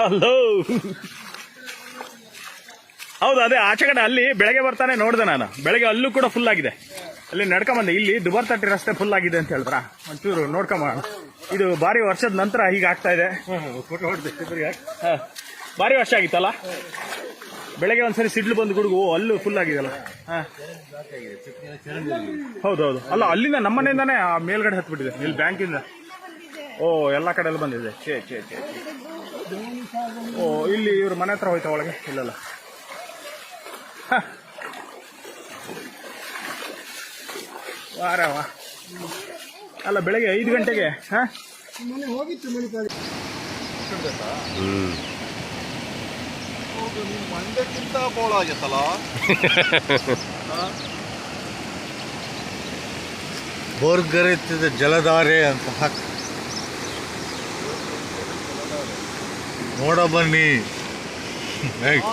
Hello. ಹೌದು, ಅದೇ ಆಚೆ ಕಡೆ ಅಲ್ಲಿ ಬೆಳಗ್ಗೆ ಬರ್ತಾನೆ ನೋಡಿದೆ ನಾನು. ಬೆಳಗ್ಗೆ ಅಲ್ಲೂ ಕೂಡ ಫುಲ್ ಆಗಿದೆ. ಅಲ್ಲಿ ನಡ್ಕೊಂಬಂದೆ. ಇಲ್ಲಿ ದುಬಾರ್ ತಟ್ಟಿ ರಸ್ತೆ ಫುಲ್ ಆಗಿದೆ ಅಂತ ಹೇಳಿದ್ರ? ಒಂಚೂರು ನೋಡ್ಕೊಂಬ. ಇದು ಭಾರಿ ವರ್ಷದ ನಂತರ ಹೀಗೆ ಆಗ್ತಾ ಇದೆ. ಭಾರಿ ವರ್ಷ ಆಗಿತ್ತಲ್ಲ? ಬೆಳಗ್ಗೆ ಒಂದ್ಸರಿ ಸಿಡ್ಲು ಬಂದು ಗುಡುಗು ಅಲ್ಲೂ ಫುಲ್ ಆಗಿದೆಲ್ಲ. ಹೌದೌದು ಅಲ್ಲ, ಅಲ್ಲಿಂದ ನಮ್ಮನೆಯಿಂದಾನೇ ಆ ಮೇಲ್ಗಡೆ ಹತ್ಬಿಟ್ಟಿದೆ, ಇಲ್ಲಿ ಬ್ಯಾಂಕಿಂದ ಓ, ಎಲ್ಲ ಕಡೆ ಬಂದಿದೆ. ಛೇ ಛೇ ಛೇ. ಓ ಇಲ್ಲಿ ಇವ್ರ ಮನೆ ಹತ್ರ ಹೋಯ್ತಾ ಒಳಗೆ? ಇಲ್ಲಲ್ಲ. ಹ. ವಾರ ವಾ ಅಲ್ಲ ಬೆಳಗ್ಗೆ ಐದು ಗಂಟೆಗೆ ಹೋಗಿತ್ತು ಮಂಡ್ಯಕ್ಕಿಂತ ಬೋಳ ಆಗಿತ್ತಲ್ಲ? ಬೋರ್ಗರೆತ್ತಿದ ಜಲಧಾರೆ ಅಂತ ಹಾಕಿ ನೋಡ ಬನ್ನಿ ಹೇಗ್?